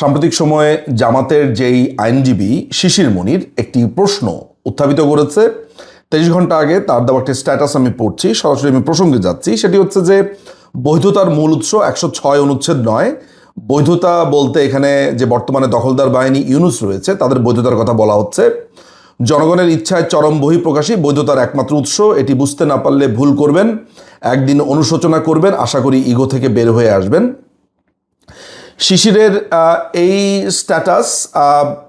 সাম্প্রতিক সময়ে জামাতের যেই আইনজীবী শিশির মনির একটি প্রশ্ন উত্থাপিত করেছে। তেইশ ঘণ্টা আগে তার দেওয়া একটি স্ট্যাটাস আমি পড়ছি, সরাসরি আমি প্রসঙ্গে যাচ্ছি। সেটি হচ্ছে যে, বৈধতার মূল উৎস একশো ছয় অনুচ্ছেদ নয়। বৈধতা বলতে এখানে যে বর্তমানে দখলদার বাহিনী ইউনুস রয়েছে, তাদের বৈধতার কথা বলা হচ্ছে। জনগণের ইচ্ছায় চরম বহিঃপ্রকাশই বৈধতার একমাত্র উৎস। এটি বুঝতে না পারলে ভুল করবেন, একদিন অনুশোচনা করবেন, আশা করি ইগো থেকে বের হয়ে আসবেন। শিশিরের এই স্ট্যাটাস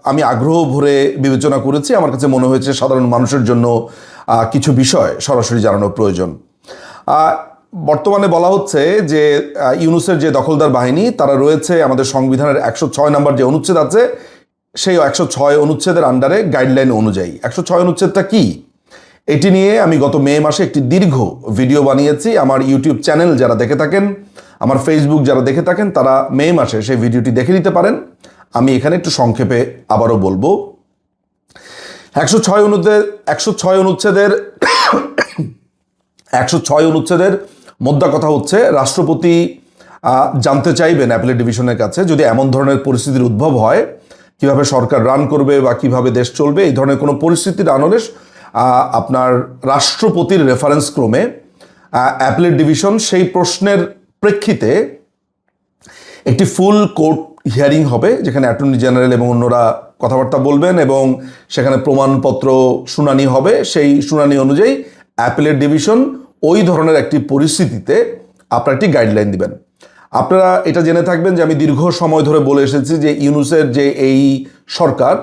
আমি আগ্রহ ভরে বিবেচনা করেছি। আমার কাছে মনে হয়েছে সাধারণ মানুষের জন্য কিছু বিষয় সরাসরি জানানো প্রয়োজন। বর্তমানে বলা হচ্ছে যে ইউনুসের যে দখলদার বাহিনী, তারা রয়েছে আমাদের সংবিধানের একশো ছয় নম্বর যে অনুচ্ছেদ আছে, সেই একশো ছয় অনুচ্ছেদের আন্ডারে গাইডলাইন অনুযায়ী। একশো ছয় অনুচ্ছেদটা কি? এটি নিয়ে আমি গত মে মাসে একটি দীর্ঘ ভিডিও বানিয়েছি। আমার ইউটিউব চ্যানেল যারা দেখে থাকেন আমার ফেসবুক যারা দেখে থাকেন, তারা মে মাসে সেই ভিডিওটি দেখে নিতে পারেন। আমি এখানে একটু সংক্ষেপে আবারও বলব। একশো ছয় অনুচ্ছেদের একশো ছয় অনুচ্ছেদের, একশো ছয় অনুচ্ছেদের মোদ্দা কথা হচ্ছে, রাষ্ট্রপতি জানতে চাইবেন অ্যাপেলেট ডিভিশনের কাছে যদি এমন ধরনের পরিস্থিতির উদ্ভব হয়, কীভাবে সরকার রান করবে বা কীভাবে দেশ চলবে, এই ধরনের কোনো পরিস্থিতি রান হলে আপনার রাষ্ট্রপতির রেফারেন্স ক্রমে অ্যাপেলেট ডিভিশন সেই প্রশ্নের প্রেক্ষিতে একটি ফুল কোর্ট হিয়ারিং হবে, যেখানে অ্যাটর্নি জেনারেল এবং অন্যরা কথাবার্তা বলবেন এবং সেখানে প্রমাণপত্র শুনানি হবে। সেই শুনানি অনুযায়ী অ্যাপেলের ডিভিশন ওই ধরনের একটি পরিস্থিতিতে আপনার একটি গাইডলাইন দিবেন। আপনারা এটা জেনে থাকবেন যে আমি দীর্ঘ সময় ধরে বলে এসেছি যে ইউনুসের যে এই সরকার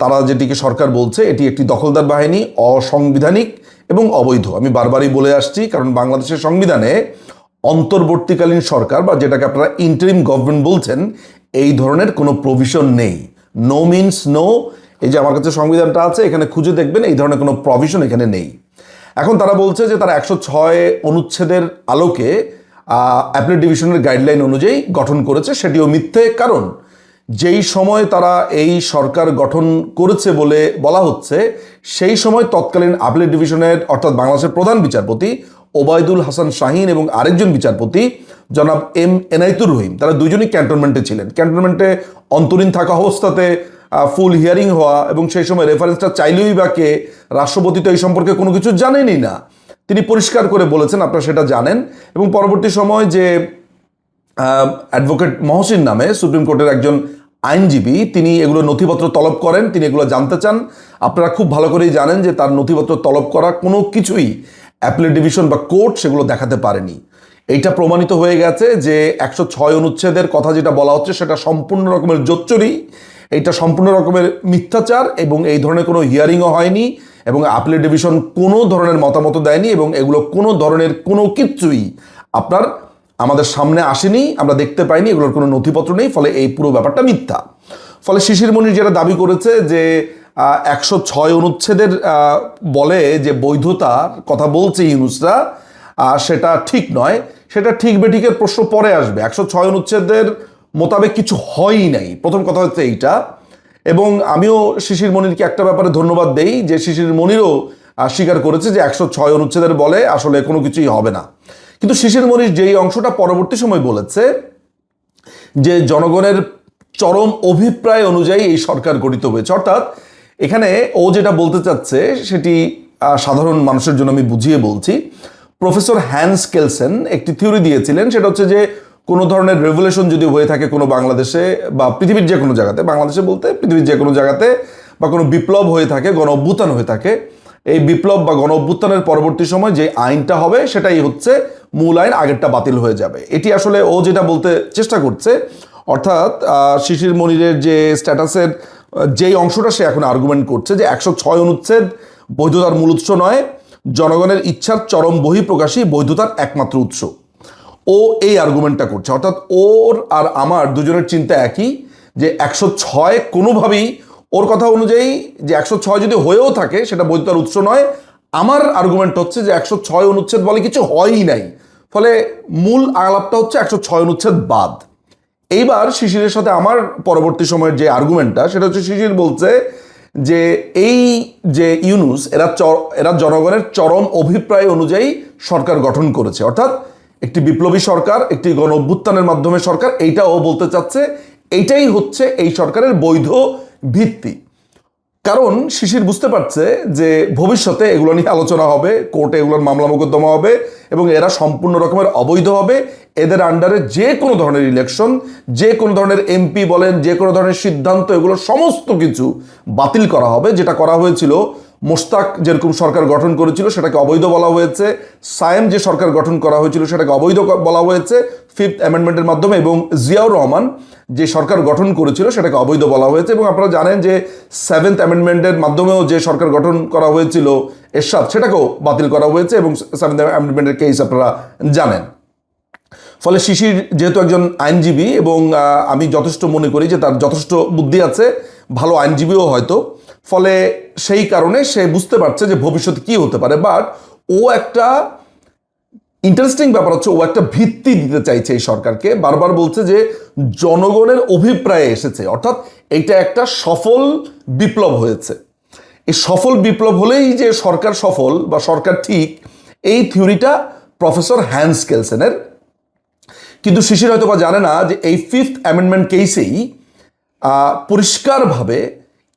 তারা যেটিকে সরকার বলছে, এটি একটি দখলদার বাহিনী, অসাংবিধানিক এবং অবৈধ। আমি বারবারই বলে আসছি, কারণ বাংলাদেশের সংবিধানে অন্তর্বর্তীকালীন সরকার বা যেটাকে আপনারা ইন্টারিম গভর্নমেন্ট বলছেন, এই ধরনের কোনো প্রভিশন নেই। নো মিনস নো এই যে আমার কাছে সংবিধানটা আছে, এখানে খুঁজে দেখবেন এই ধরনের কোনো প্রভিশন এখানে নেই। এখন তারা বলছে যে তারা একশো ছয় অনুচ্ছেদের আলোকে অ্যাপলেট ডিভিশনের গাইডলাইন অনুযায়ী গঠন করেছে, সেটিও মিথ্যে। কারণ যেই সময় তারা এই সরকার গঠন করেছে বলে বলা হচ্ছে, সেই সময় তৎকালীন আপেলেট ডিভিশনের অর্থাৎ বাংলাদেশের প্রধান বিচারপতি ওবায়দুল হাসান শাহিন এবং আরেকজন বিচারপতি, জনাব এম এনায়তুর রহিম। তারা দুজনই ক্যান্টনমেন্টে ছিলেন। ক্যান্টনমেন্টে অন্তরীণ থাকা অবস্থাতে ফুল হিয়ারিং হওয়া এবং সেই সময় রেফারেন্সটা চাইলেই বা কে, রাষ্ট্রপতি তো এই সম্পর্কে কোনো কিছু জানেনই না। তিনি পরিষ্কার করে বলেছেন, আপনারা সেটা জানেন। এবং পরবর্তী সময় যে অ্যাডভোকেট মহসিন নামে সুপ্রিম কোর্টের একজন আইনজীবী, তিনি এগুলো নথিপত্র তলব করেন, তিনি এগুলো জানতে চান। আপনারা খুব ভালো করেই জানেন যে তার নথিপত্র তলব করা কোনো কিছুই অ্যাপেলেট ডিভিশন বা কোর্ট সেগুলো দেখাতে পারেনি। এইটা প্রমাণিত হয়ে গেছে যে একশো ছয় অনুচ্ছেদের কথা যেটা বলা হচ্ছে সেটা সম্পূর্ণ রকমের জোচ্চরি, এইটা সম্পূর্ণ রকমের মিথ্যাচার এবং এই ধরনের কোনো হিয়ারিংও হয়নি এবং অ্যাপেলেট ডিভিশন কোনো ধরনের মতামত দেয়নি এবং এগুলো কোনো ধরনের কোনো কিছুই আপনার আমাদের সামনে আসেনি, আমরা দেখতে পাইনি, এগুলোর কোনো নথিপত্র নেই, ফলে এই পুরো ব্যাপারটা মিথ্যা। ফলে শিশির মনির যেটা দাবি করেছে যে একশো ছয় অনুচ্ছেদের বলে যে বৈধতার কথা বলছে ইউনুসরা সেটা ঠিক নয়। সেটা ঠিক বেঠিকের প্রশ্ন পরে আসবে। একশো ছয় অনুচ্ছেদের মোতাবেক কিছু হয়ই নাই। প্রথম কথা হচ্ছে এইটা। এবং আমিও শিশির মনিরকে একটা ব্যাপারে ধন্যবাদ দেই যে শিশির মনিরও স্বীকার করেছে যে একশো ছয় অনুচ্ছেদের বলে আসলে কোনো কিছুই হবে না। কিন্তু শিশির মনির যেই অংশটা পরবর্তী সময় বলেছে যে জনগণের চরম অভিপ্রায় অনুযায়ী এই সরকার গঠিত হয়েছে। অর্থাৎ এখানে ও যেটা বলতে চাচ্ছে, সেটি সাধারণ মানুষের জন্য আমি বুঝিয়ে বলছি। প্রফেসর হ্যান্স কেলসেন একটি থিওরি দিয়েছিলেন, সেটা হচ্ছে যে কোনো ধরনের রেভুলেশন যদি হয়ে থাকে কোনো বাংলাদেশে বা পৃথিবীর যে কোনো জায়গাতে, বাংলাদেশে বলতে পৃথিবীর যে কোনো জায়গাতে বা কোনো বিপ্লব হয়ে থাকে, গণ অভ্যুত্থান হয়ে থাকে, এই বিপ্লব বা গণ অভ্যুত্থানের পরবর্তী সময় যে আইনটা হবে, সেটাই হচ্ছে মূল আইন, আগেরটা বাতিল হয়ে যাবে। এটি আসলে ও যেটা বলতে চেষ্টা করছে, অর্থাৎ শিশির মনিরের যে স্ট্যাটাসের যেই অংশটা সে এখন আর্গুমেন্ট করছে যে একশো ছয় অনুচ্ছেদ বৈধতার মূল উৎস নয়, জনগণের ইচ্ছার চরম বহিঃপ্রকাশই বৈধতার একমাত্র উৎস। ও এই আর্গুমেন্টটা করছে। অর্থাৎ ওর আর আমার দুজনের চিন্তা একই যে একশো ছয় কোনোভাবেই ওর কথা অনুযায়ী যে একশো ছয় যদি হয়েও থাকে সেটা বৈধতার উৎস নয়। আমার আর্গুমেন্ট হচ্ছে যে একশো ছয় অনুচ্ছেদ বলে কিছু হয়ই নাই। ফলে মূল আলাপটা হচ্ছে একশো ছয় অনুচ্ছেদ বাদ। এইবার শিশিরের সাথে আমার পরবর্তী সময়ের যে আর্গুমেন্টটা সেটা হচ্ছে শিশির বলছে যে এই যে ইউনুস, এরা এরা জনগণের চরম অভিপ্রায় অনুযায়ী সরকার গঠন করেছে। অর্থাৎ একটি বিপ্লবী সরকার, একটি গণ অভ্যুত্থানের মাধ্যমে সরকার এইটা ও বলতে চাচ্ছে, এইটাই হচ্ছে এই সরকারের বৈধ ভিত্তি। কারণ শিশির বুঝতে পারছে যে ভবিষ্যতে এগুলো নিয়ে আলোচনা হবে, কোর্টে এগুলোর মামলা মোকদ্দমা হবে এবং এরা সম্পূর্ণ রকমের অবৈধ হবে এদের আন্ডারে যে কোনো ধরনের ইলেকশন যে কোনো ধরনের এমপি বলেন, যে কোনো ধরনের সিদ্ধান্ত, এগুলো সমস্ত কিছু বাতিল করা হবে। যেটা করা হয়েছিল মোস্তাক যেরকম সরকার গঠন করেছিল, সেটাকে অবৈধ বলা হয়েছে। সায়েম যে সরকার গঠন করা হয়েছিল, সেটাকে অবৈধ বলা হয়েছে ফিফথ অ্যামেন্ডমেন্টের মাধ্যমে এবং জিয়াউর রহমান যে সরকার গঠন করেছিল, সেটাকে অবৈধ বলা হয়েছে এবং আপনারা জানেন যে সেভেন্থ অ্যামেন্ডমেন্টের মাধ্যমেও যে সরকার গঠন করা হয়েছিল, এরশাদ, সেটাকেও বাতিল করা হয়েছে এবং সেভেন্থ অ্যামেন্ডমেন্টের কেস আপনারা জানেন। ফলে শিশির যেহেতু একজন আইনজীবী এবং আমি যথেষ্ট মনে করি যে তার যথেষ্ট বুদ্ধি আছে, ভালো আইনজীবীও হয়তো, ফলে সেই কারণে সে বুঝতে পারছে যে ভবিষ্যতে কি হতে পারে। বাট ও একটা ইন্টারেস্টিং ব্যাপার হচ্ছে ও একটা ভিত্তি দিতে চাইছে এই সরকারকে। বারবার বলছে যে জনগণের অভিপ্রায়ে এসেছে, অর্থাৎ এটা একটা সফল বিপ্লব হয়েছে। এই সফল বিপ্লব হলেই যে সরকার সফল বা সরকার ঠিক, এই থিওরিটা প্রফেসর হ্যান্স কেলসেনের কিন্তু শিশির হয়তো বা জানে না যে এই ফিফথ অ্যামেন্ডমেন্ট কেসেই পরিষ্কারভাবে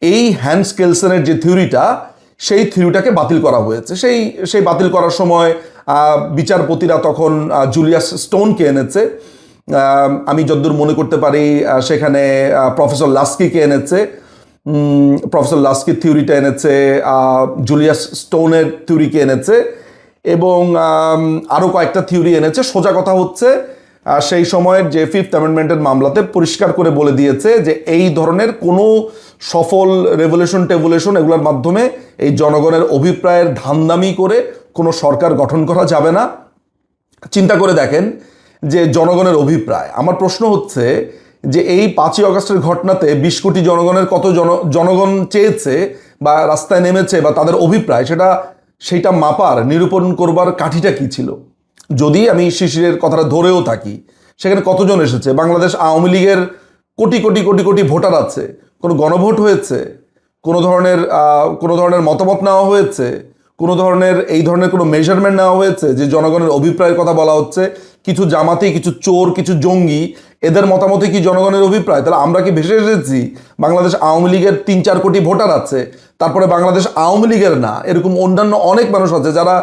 এই হ্যান্স কেলসেনের যে থিওরিটা সেই থিওরিটাকে বাতিল করা হয়েছে। সেই সেই বাতিল করার সময় বিচারপতিরা তখন জুলিয়াস স্টোনকে এনেছে। আমি যদ্দূর মনে করতে পারি সেখানে প্রফেসর লাস্কিকে এনেছে। প্রফেসর লাস্কির থিওরিটা এনেছে জুলিয়াস স্টোনের থিওরিকে এনেছে। এবং আরও কয়েকটা থিওরি এনেছে। সোজা কথা হচ্ছে সেই সময়ের যে ফিফথ অ্যামেন্ডমেন্টের মামলাতে পরিষ্কার করে বলে দিয়েছে যে এই ধরনের কোনো সফল রেভলিউশন টেভুলেশন এগুলোর মাধ্যমে এই জনগণের অভিপ্রায়ের ধান্দামি করে কোনো সরকার গঠন করা যাবে না। চিন্তা করে দেখেন যে জনগণের অভিপ্রায়। আমার প্রশ্ন হচ্ছে যে এই পাঁচই অগস্টের ঘটনাতে বিশ কোটি জনগণের কত জন, জনগণ চেয়েছে বা রাস্তায় নেমেছে বা তাদের অভিপ্রায়, সেটা সেইটা মাপার, নিরূপণ করবার কাঠিটা কি ছিল? যদি আমি শিশিরের কথাটা ধরেও থাকি, সেখানে কতজন এসেছে? বাংলাদেশ আওয়ামী লীগের কোটি কোটি কোটি কোটি ভোটার আছে। কোনো গণভোট হয়েছে? কোনো ধরনের কোনো ধরনের মতামত নেওয়া হয়েছে? কোনো ধরনের, এই ধরনের কোনো মেজারমেন্ট নেওয়া হয়েছে যে জনগণের অভিপ্রায়ের কথা বলা হচ্ছে? কিছু জামাতি, কিছু চোর, কিছু জঙ্গি, এদের মতামতে কি জনগণের অভিপ্রায়? তাহলে আমরা কি ভেসে এসেছি? বাংলাদেশ আওয়ামী লীগের তিন চার কোটি ভোটার আছে, তারপরে বাংলাদেশ আওয়ামী লীগের না, এরকম অন্যান্য অনেক মানুষ আছে যারা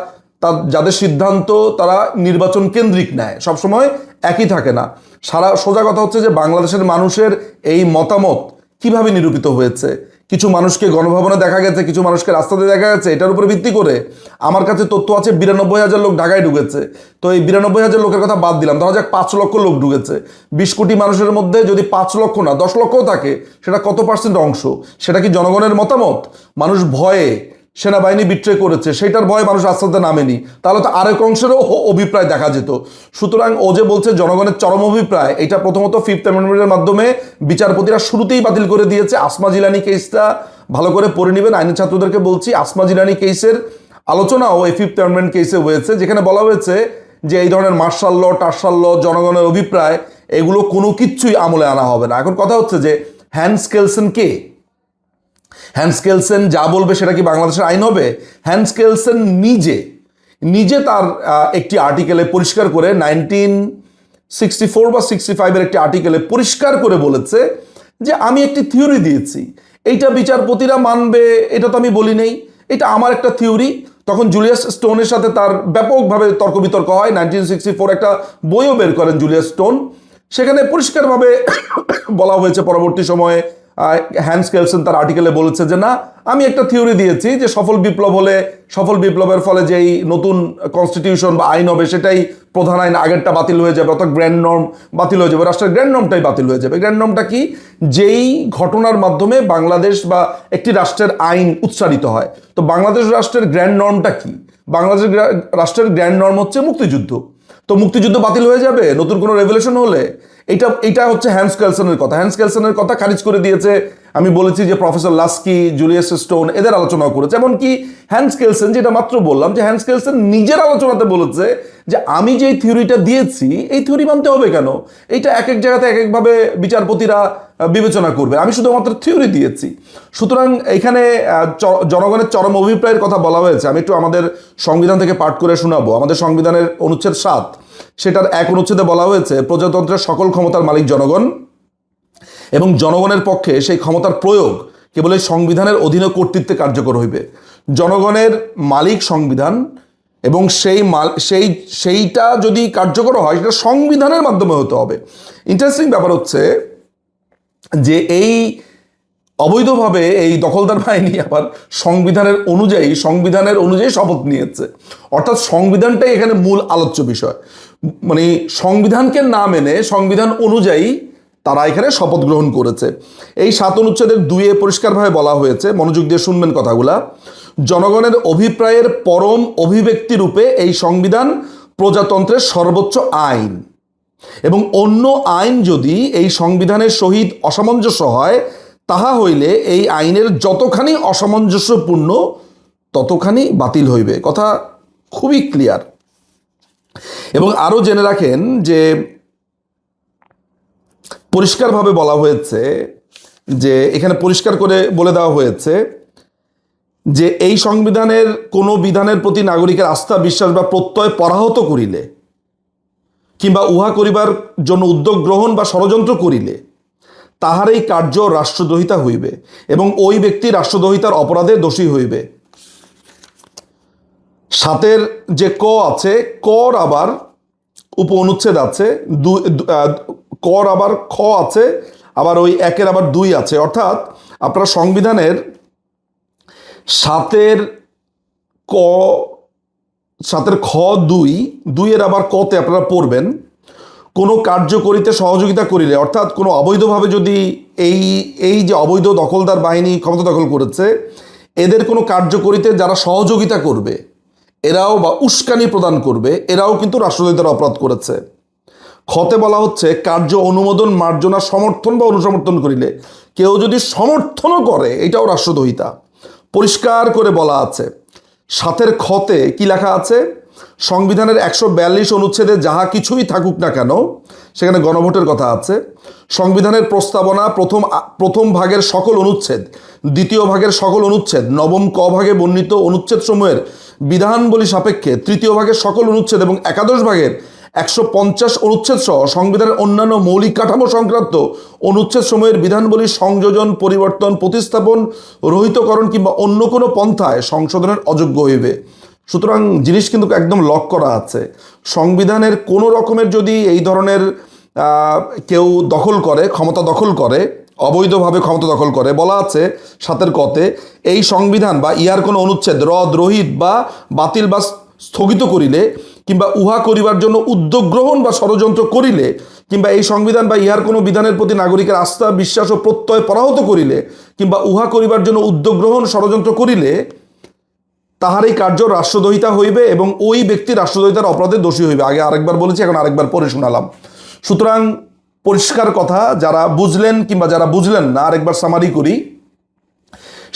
তার যাদের সিদ্ধান্ত তারা নির্বাচন কেন্দ্রিক নেয়, সবসময় একই থাকে না। সারা সোজা কথা হচ্ছে যে বাংলাদেশের মানুষের এই মতামত কীভাবে নিরূপিত হয়েছে? কিছু মানুষকে গণভবনে দেখা গেছে, কিছু মানুষকে রাস্তাতে দেখা গেছে, এটার উপরে ভিত্তি করে আমার কাছে তথ্য আছে বিরানব্বই হাজার লোক ঢাকায় ঢুকেছে। তো এই বিরানব্বই হাজার লোকের কথা বাদ দিলাম, ধরা যাক পাঁচ লক্ষ লোক ঢুকেছে। বিশ কোটি মানুষের মধ্যে যদি পাঁচ লক্ষ না, দশ লক্ষও থাকে, সেটা কত পার্সেন্ট অংশ? সেটা কি জনগণের মতামত? মানুষ ভয়ে সেনাবাহিনী বিট্রে করেছে সেটার ভয়ে মানুষ রাস্তাতে নামেনি। তাহলে তো আরেক অংশেরও অভিপ্রায় দেখা যেত। সুতরাং ও যে বলছে জনগণের চরম অভিপ্রায়, এটা প্রথমত ফিফথ অ্যামেন্ডমেন্টের মাধ্যমে বিচারপতিরা শুরুতেই বাতিল করে দিয়েছে। আসমা জিলানি কেসটা ভালো করে পড়ে নেবেন। আইনের ছাত্রদেরকে বলছি, আসমা জিলানি কেসের আলোচনাও এই ফিফথ অ্যামেন্ডমেন্ট কেসে হয়েছে, যেখানে বলা হয়েছে যে এই ধরনের মার্শাল ল টার্শাল ল জনগণের অভিপ্রায়, এগুলো কোনো কিচ্ছুই আমলে আনা হবে না। এখন কথা হচ্ছে যে হ্যান্স কেলসন কে হ্যান্স কেলসেন যা বলবে সেটা কি বাংলাদেশের আইন হবে? হ্যান্স কেলসেন নিজে নিজে তার একটি আর্টিকেলে পরিষ্কার করে নাইনটিন সিক্সটি ফোর বা সিক্সটি ফাইভের একটি আর্টিকেলে পরিষ্কার করে বলেছে যে আমি একটি থিওরি দিয়েছি। এইটা বিচারপতিরা মানবে, এটা তো আমি বলি নেই। এটা আমার একটা থিওরি তখন জুলিয়াস স্টোনের সাথে তার ব্যাপকভাবে তর্ক বিতর্ক হয়। নাইনটিন সিক্সটি ফোর একটা বইও বের করেন জুলিয়াস স্টোন। সেখানে পরিষ্কারভাবে বলা হয়েছে পরবর্তী সময়ে হ্যান্স কেলসন তার আর্টিকেলে বলেছে যে, না, আমি একটা থিওরি দিয়েছি যে সফল বিপ্লব হলে, সফল বিপ্লবের ফলে যেই নতুন কনস্টিটিউশন বা আইন হবে, সেটাই প্রধান আইন আগেরটা বাতিল হয়ে যাবে, অর্থাৎ গ্র্যান্ড নর্ম বাতিল হয়ে যাবে। রাষ্ট্রের গ্র্যান্ড নর্মটাই বাতিল হয়ে যাবে। গ্র্যান্ড নর্মটা কি? যেই ঘটনার মাধ্যমে বাংলাদেশ বা একটি রাষ্ট্রের আইন উচ্চারিত হয়। তো বাংলাদেশ রাষ্ট্রের গ্র্যান্ড নর্মটা কি? বাংলাদেশ রাষ্ট্রের গ্র্যান্ড নর্ম হচ্ছে মুক্তিযুদ্ধ। তো মুক্তিযুদ্ধ বাতিল হয়ে যাবে? নতুন কোনো রেভলিউশন হলে? এটা এটা হচ্ছে হ্যান্স ক্যালসনের কথা। হ্যান্স ক্যালসনের কথা খারিজ করে দিয়েছে। আমি বলেছি যে প্রফেসর লাস্কি জুলিয়াস স্টোন এদের আলোচনাও করেছে। এমনকি হ্যান্স কেলসেন যেটা মাত্র বললাম, যে হ্যান্স কেলসেন নিজের আলোচনাতে বলেছে যে আমি যে থিওরিটা দিয়েছি, এই থিওরি মানতে হবে কেন? এটা এক এক জায়গাতে এক একভাবে বিচারপতিরা বিবেচনা করবে। আমি শুধুমাত্র থিওরি দিয়েছি। সুতরাং এখানে জনগণের চরম অভিপ্রায়ের কথা বলা হয়েছে। আমি একটু আমাদের সংবিধান থেকে পাঠ করে শোনাবো। আমাদের সংবিধানের অনুচ্ছেদ সাত, সেটার এক অনুচ্ছেদে বলা হয়েছে, প্রজাতন্ত্রের সকল ক্ষমতার মালিক জনগণ এবং জনগণের পক্ষে সেই ক্ষমতার প্রয়োগ কেবল এই সংবিধানের অধীনে কর্তৃত্বে কার্যকর হইবে। জনগণের মালিক সংবিধান এবং সেই মাল, সেই, সেইটা যদি কার্যকর হয়, সেটা সংবিধানের মাধ্যমে হতে হবে। ইন্টারেস্টিং ব্যাপার হচ্ছে যে এই অবৈধভাবে এই দখলদার বাহিনী আবার সংবিধানের অনুযায়ী সংবিধানের অনুযায়ী শপথ নিয়েছে। অর্থাৎ সংবিধানটাই এখানে মূল আলোচ্য বিষয়। মানে সংবিধানকে না মেনে সংবিধান অনুযায়ী তারা এখানে শপথ গ্রহণ করেছে। এই সাত অনুচ্ছেদের দুইয়ে পরিষ্কারভাবে বলা হয়েছে, মনোযোগ দিয়ে শুনবেন কথাগুলা, জনগণের অভিপ্রায়ের পরম অভিব্যক্তি রূপে এই সংবিধান প্রজাতন্ত্রের সর্বোচ্চ আইন। এবং অন্য আইন যদি এই সংবিধানের সহিত অসামঞ্জস্য হয়, তাহা হইলে এই আইনের যতখানি অসামঞ্জস্যপূর্ণ, ততখানি বাতিল হইবে। কথা খুবই ক্লিয়ার এবং আরও জেনে রাখেন যে পরিষ্কারভাবে বলা হয়েছে যে, এখানে পরিষ্কার করে বলে দেওয়া হয়েছে যে, এই সংবিধানের কোনো বিধানের প্রতি নাগরিকের আস্থা, বিশ্বাস বা প্রত্যয় পরাহত করিলে কিংবা উহা করিবার জন্য উদ্যোগ গ্রহণ বা ষড়যন্ত্র করিলে, তাহার এই কার্য রাষ্ট্রদ্রোহিতা হইবে এবং ওই ব্যক্তি রাষ্ট্রদ্রোহিতার অপরাধে দোষী হইবে। সাতের যে ক আছে, কর আবার উপ অনুচ্ছেদ আছে কর আবার খ আছে, আবার ওই একের আবার দুই আছে। অর্থাৎ আপনার সংবিধানের সাতের ক সাতের খ, দুই, দুইয়ের আবার কতে আপনারা পড়বেন। কোনো কার্য করিতে সহযোগিতা করিলে, অর্থাৎ কোনো অবৈধভাবে যদি এই এই যে অবৈধ দখলদার বাহিনী ক্ষমতা দখল করেছে, এদের কোনো কার্য করিতে যারা সহযোগিতা করবে, এরাও বা উস্কানি প্রদান করবে, এরাও কিন্তু রাষ্ট্রদ্রোহিতার অপরাধ করেছে। খতে বলা হচ্ছে, কার্য অনুমোদন, মার্জনা, সমর্থন বা অনুসমর্থন করিলে কেউ যদি সমর্থনও করে, এটাও রাষ্ট্রদ্রোহিতা। পরিষ্কার করে বলা আছে। সাথের খতে কি লেখা আছে? সংবিধানের একশো বিয়াল্লিশ অনুচ্ছেদে যাহা কিছুই থাকুক না কেন, সেখানে গণভোটের কথা আছে। সংবিধানের প্রস্তাবনা প্রথম প্রথম ভাগের সকল অনুচ্ছেদ, দ্বিতীয় ভাগের সকল অনুচ্ছেদ, নবম ক ভাগে বর্ণিত অনুচ্ছেদ সমূহের বিধানবলী সাপেক্ষে তৃতীয় ভাগের সকল অনুচ্ছেদ এবং একাদশ ভাগের একশো পঞ্চাশ অনুচ্ছেদ সহ সংবিধানের অন্যান্য মৌলিক কাঠামো সংক্রান্ত অনুচ্ছেদ সময়ের বিধানবলী সংযোজন, পরিবর্তন, প্রতিস্থাপন, রহিতকরণ কিংবা অন্য কোনো পন্থায় সংশোধনের অযোগ্য হইবে। সুতরাং জিনিস কিন্তু একদম লক করা আছে। সংবিধানের কোনো রকমের যদি এই ধরনের কেউ দখল করে, ক্ষমতা দখল করে, অবৈধভাবে ক্ষমতা দখল করে, বলা আছে সাতের কতে, এই সংবিধান বা ইয়ার কোনো অনুচ্ছেদ, রদ, রোহিত বা বাতিল বা স্থগিত করিলে কিংবা উহা করিবার জন্য উদ্যোগ গ্রহণ বা ষড়যন্ত্র করিলে, কিংবা এই সংবিধান বা ইহার কোনো বিধানের প্রতি নাগরিকের আস্থা, বিশ্বাস ও প্রত্যয় পরাহত করিলে, কিংবা উহা করিবার জন্য উদ্যোগ গ্রহণ, ষড়যন্ত্র করিলে, তাহার এই কার্য রাষ্ট্রদ্রোহিতা হইবে এবং ওই ব্যক্তি রাষ্ট্রদ্রোহিতার অপরাধে দোষী হইবে। আগে আরেকবার বলেছি, এখন আরেকবার পরে শোনালাম। সুতরাং পরিষ্কার কথা, যারা বুঝলেন কিংবা যারা বুঝলেন না, আরেকবার সামারি করি।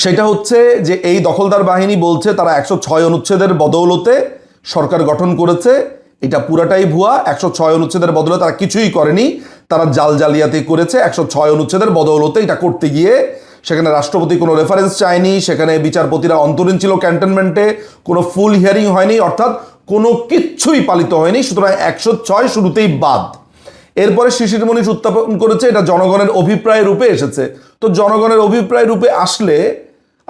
সেটা হচ্ছে যে এই দখলদার বাহিনী বলছে, তারা একশো ছয় অনুচ্ছেদের বদৌলতে সরকার গঠন করেছে, এটা পুরাটাই ভুয়া, একশো ছয় অনুচ্ছেদের বদলে তারা কিছুই করেনি। তারা জাল জালিয়াতি করেছে, একশো ছয় অনুচ্ছেদের বদৌলতে এটা করতে গিয়ে সেখানে রাষ্ট্রপতি কোনো রেফারেন্স চায়নি, সেখানে বিচারপতিরা অন্তরীণ ছিল ক্যান্টনমেন্টে কোনো ফুল হিয়ারিং হয়নি, অর্থাৎ কোনো কিচ্ছুই পালিত হয়নি, সুতরাং একশো ছয় শুরুতেই বাদ। এরপরে শিশির মনীষ উত্থাপন করেছে, এটা জনগণের অভিপ্রায় রূপে এসেছে। তো জনগণের অভিপ্রায় রূপে আসলে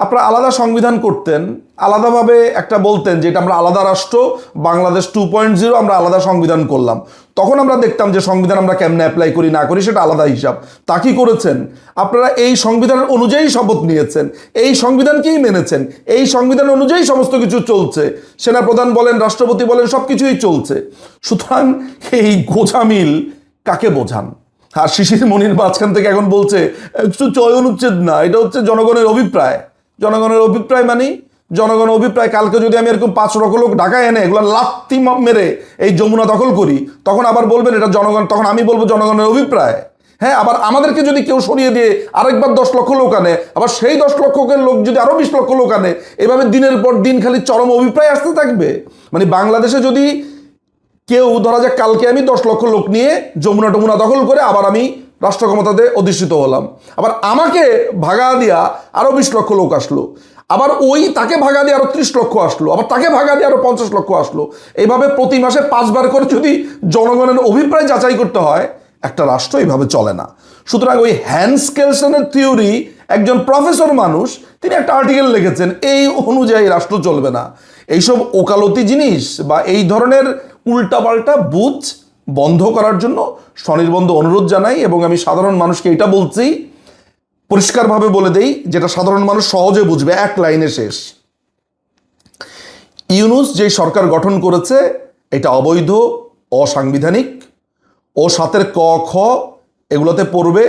আপনারা আলাদা সংবিধান করতেন, আলাদাভাবে একটা বলতেন যে এটা আমরা আলাদা রাষ্ট্র, বাংলাদেশ টু পয়েন্ট জিরো আমরা আলাদা সংবিধান করলাম। তখন আমরা দেখতাম যে সংবিধান আমরা কেমনে অ্যাপ্লাই করি, না করি, সেটা আলাদা হিসাব। তা কি করেছেন? আপনারা এই সংবিধানের অনুযায়ী শপথ নিয়েছেন, এই সংবিধানকেই মেনেছেন, এই সংবিধান অনুযায়ী সমস্ত কিছু চলছে। সেনাপ্রধান বলেন, রাষ্ট্রপতি বলেন সব কিছুই চলছে। সুতরাং এই গোঝামিল কাকে বোঝান? আর শিশির মনির মাঝখান থেকে এখন বলছে, একটু চয়ন উচ্ছেদ না, এটা হচ্ছে জনগণের অভিপ্রায়। জনগণের অভিপ্রায় মানে জনগণের অভিপ্রায়, কালকে যদি আমি এরকম পাঁচ লক্ষ লোক ঢাকায় এনে এগুলো লাত্তি মেরে এই যমুনা দখল করি, তখন আবার বলবেন এটা জনগণ, তখন আমি বলব জনগণের অভিপ্রায়। হ্যাঁ আবার আমাদেরকে যদি কেউ সরিয়ে দিয়ে আরেকবার দশ লক্ষ লোক আনে, আবার সেই দশ লক্ষকের লোক যদি আরও বিশ লক্ষ লোক আনে, এভাবে দিনের পর দিন খালি চরম অভিপ্রায় আসতে থাকবে। মানে বাংলাদেশে যদি কেউ, ধরা যাক কালকে আমি দশ লক্ষ লোক নিয়ে যমুনা টমুনা দখল করে আবার আমি রাষ্ট্র ক্ষমতাতে অধিষ্ঠিত হলাম। আবার আমাকে ভাগা দিয়া আরও বিশ লক্ষ লোক আসলো। আবার ওই তাকে ভাগা দিয়ে আরও ত্রিশ লক্ষ আসলো। আবার তাকে ভাগা দিয়ে আরও পঞ্চাশ লক্ষ আসলো। এইভাবে প্রতি মাসে পাঁচবার করে যদি জনগণের অভিপ্রায় যাচাই করতে হয়, একটা রাষ্ট্র এইভাবে চলে না। সুতরাং ওই হ্যান্স কেলসনের থিওরি, একজন প্রফেসর মানুষ, তিনি একটা আর্টিকেল লিখেছেন, এই অনুযায়ী রাষ্ট্র চলবে না। এইসব ওকালতি জিনিস বা এই ধরনের উল্টাপাল্টা বুথ বন্ধ করার জন্য স্বনির্বন্ধ অনুরোধ জানাই এবং আমি সাধারণ মানুষকে এটা বলছি, পরিষ্কারভাবে বলে দেই যেটা সাধারণ মানুষ সহজে বুঝবে, এক লাইনে শেষ। ইউনুস যে সরকার গঠন করেছে, এটা অবৈধ, অসাংবিধানিক, ও সাতের ক, খ এগুলোতে পড়বে,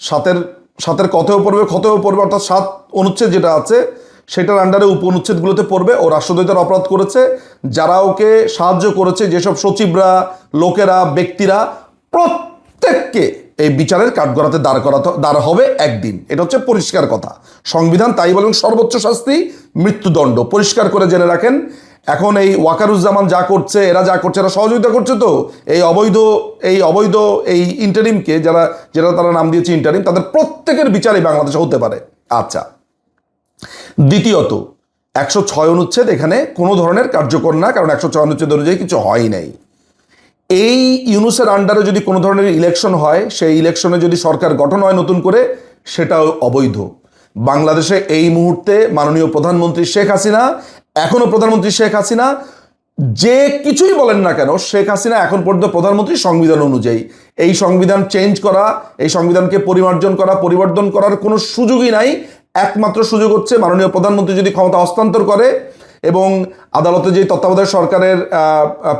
সাতের সাতের কতেও পড়বে, ক্ষতেও পড়বে, অর্থাৎ সাত অনুচ্ছেদ যেটা আছে সেটার আন্ডারে উপ অনুচ্ছেদগুলোতে পড়বে ও রাষ্ট্রদ্বৈতার অপরাধ করেছে, যারা ওকে সাহায্য করেছে, যেসব সচিবরা, লোকেরা, ব্যক্তিরা, প্রত্যেককে এই বিচারের কাঠগড়াতে দাঁড় করাতে, দাঁড় হবে একদিন। এটা হচ্ছে পরিষ্কার কথা। সংবিধান তাই বলেন সর্বোচ্চ শাস্তি মৃত্যুদণ্ড। পরিষ্কার করে জেনে রাখেন, এখন এই ওয়াকারুজ্জামান যা করছে, এরা যা করছে, এরা সহযোগিতা করছে তো? এই অবৈধ এই অবৈধ, এই ইন্টারিমকে যারা যারা তারা নাম দিয়েছে ইন্টারিম তাদের প্রত্যেকের বিচারই বাংলাদেশে হতে পারে। আচ্ছা। দ্বিতীয়ত, একশো ছয় অনুচ্ছেদ এখানে কোনো ধরনের কার্যকর না, কারণ একশো ছয় অনুচ্ছেদ অনুযায়ী কিছু হয় নাই। এই ইউনুসের আন্ডারে যদি কোনো ধরনের ইলেকশন হয়, সেই ইলেকশনে যদি সরকার গঠন হয় নতুন করে, সেটাও অবৈধ। বাংলাদেশে এই মুহূর্তে মাননীয় প্রধানমন্ত্রী শেখ হাসিনা এখনও প্রধানমন্ত্রী শেখ হাসিনা, যে কিছুই বলেন না কেন, শেখ হাসিনা এখন পর্যন্ত প্রধানমন্ত্রী সংবিধান অনুযায়ী। এই সংবিধান চেঞ্জ করা, এই সংবিধানকে পরিমার্জন করা, পরিবর্তন করার কোনো সুযোগই নাই একমাত্র সুযোগ হচ্ছে মাননীয় প্রধানমন্ত্রী যদি ক্ষমতা হস্তান্তর করে এবং আদালতে যে তত্ত্বাবধায়ক সরকারের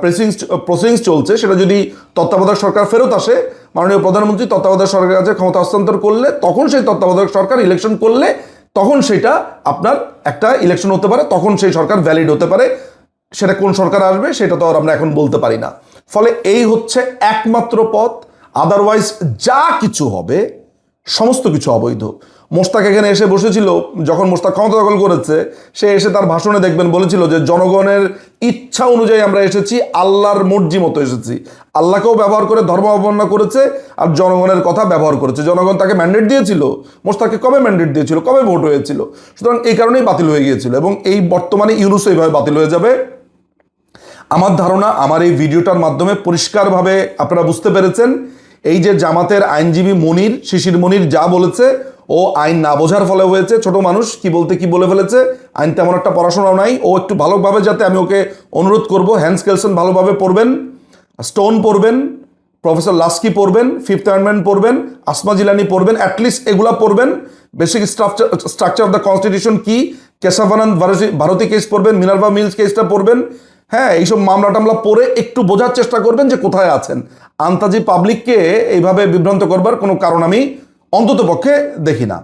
প্রেসিংস প্রসিংস চলছে, সেটা যদি তত্ত্বাবধায়ক সরকার ফেরত আসে, মাননীয় প্রধানমন্ত্রী তত্ত্বাবধায়ক সরকারের কাছে ক্ষমতা হস্তান্তর করলে, তখন সেই তত্ত্বাবধায়ক সরকার ইলেকশন করলে, তখন সেটা আপনার একটা ইলেকশন হতে পারে, তখন সেই সরকার ভ্যালিড হতে পারে। সেটা কোন সরকার আসবে, সেটা তো আর আমরা এখন বলতে পারি না। ফলে এই হচ্ছে একমাত্র পথ আদারওয়াইজ যা কিছু হবে, সমস্ত কিছু অবৈধ। মোস্তাক এখানে এসে বসেছিল, যখন মোস্তাক ক্ষমতা দখল করেছে, সে এসে তার ভাষণে দেখবেন বলেছিল যে, জনগণের ইচ্ছা অনুযায়ী আমরা এসেছি, আল্লাহর মর্জি মতো এসেছি। আল্লাহকেও ব্যবহার করে ধর্ম অবমাননা করেছে আর জনগণের কথা ব্যবহার করেছে। জনগণ তাকে ম্যান্ডেট দিয়েছিল, মোস্তাককে কবে ম্যান্ডেট দিয়েছিল, কবে ভোট হয়েছিল? সুতরাং এই কারণেই বাতিল হয়ে গিয়েছিল এবং এই বর্তমানে ইউনুস এইভাবে বাতিল হয়ে যাবে। আমার ধারণা, আমার এই ভিডিওটার মাধ্যমে পরিষ্কারভাবে আপনারা বুঝতে পেরেছেন। এই যে জামাতের আইনজীবী মনির, শিশির মনির যা বলেছে ও আইন না বোঝার ফলে হয়েছে, ছোট মানুষ কি বলতে কি বলে ফেলেছে, আইন তেমন একটা পড়াশোনাও নাই, ও একটু ভালোভাবে যাতে আমি ওকে অনুরোধ করব, হ্যান্স কেলসন ভালোভাবে পড়বেন, স্টোন পড়বেন, প্রফেসর লাস্কি পড়বেন, ফিফথ অ্যামেন্ডমেন্ট পড়বেন, আসমা জিলানি পড়বেন অ্যাটলিস্ট এগুলা পড়বেন। Basic structure structure of the constitution কি? কেশবানন্দ ভারতী ভারতী কেস পড়বেন, মিনার্ভা মিলস কেসটা পড়বেন। হ্যাঁ এইসব মামলা টামলা পড়ে একটু বোঝার চেষ্টা করবেন যে কোথায় আছেন। আন্তাজি পাবলিককে এইভাবে বিভ্রান্ত করবার কোনো কারণ আমি অন্তত পক্ষে দেখি না।